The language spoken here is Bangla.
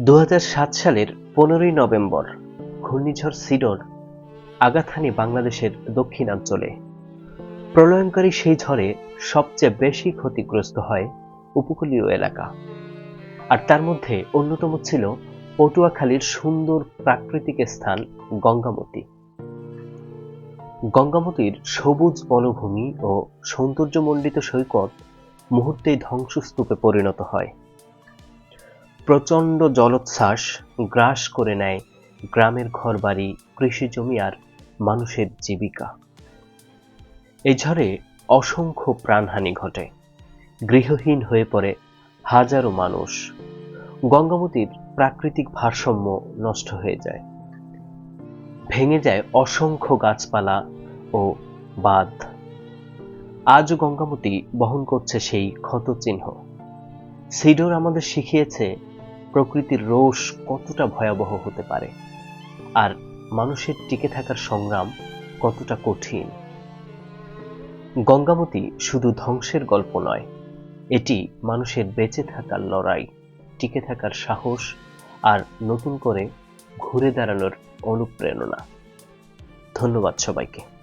দু হাজার সাত সালের পনেরোই নভেম্বর, ঘূর্ণিঝড় সিডর আগাথানি বাংলাদেশের দক্ষিণাঞ্চলে। প্রলয়ঙ্কারী সেই ঝড়ে সবচেয়ে বেশি ক্ষতিগ্রস্ত হয় উপকূলীয় এলাকা। আর তার মধ্যে অন্যতম ছিল পটুয়াখালীর সুন্দর প্রাকৃতিক স্থান গঙ্গামতী। গঙ্গামতীর সবুজ বনভূমি ও সৌন্দর্যমণ্ডিত সৈকত মুহূর্তেই ধ্বংসস্তূপে পরিণত হয়। প্রচণ্ড জলোচ্ছ্বাস গ্রাস করে নেয় গ্রামের ঘরবাড়ি কৃষি জমি আর মানুষের জীবিকা। এই ঝড়ে অসংখ্য প্রাণহানি ঘটে। গৃহহীন হয়ে পড়ে হাজারো মানুষ। গঙ্গামতির প্রাকৃতিক ভারসাম্য নষ্ট হয়ে যায়। ভেঙে যায় অসংখ্য গাছপালা ও বাঁধ। আজও গঙ্গামতি বহন করছে সেই ক্ষতচিহ্ন। সিডোর আমাদের শিখিয়েছে প্রকৃতির রোষ কতটা ভয়াবহ হতে পারে? আর মানুষের টিকে থাকার সংগ্রাম কতটা কঠিন? গঙ্গামতি শুধু ধ্বংসের গল্প নয়, এটি মানুষের বেঁচে থাকার লড়াই, টিকে থাকার সাহস, আর নতুন করে ঘুরে দাঁড়ানোর অনুপ্রেরণা। ধন্যবাদ সবাইকে।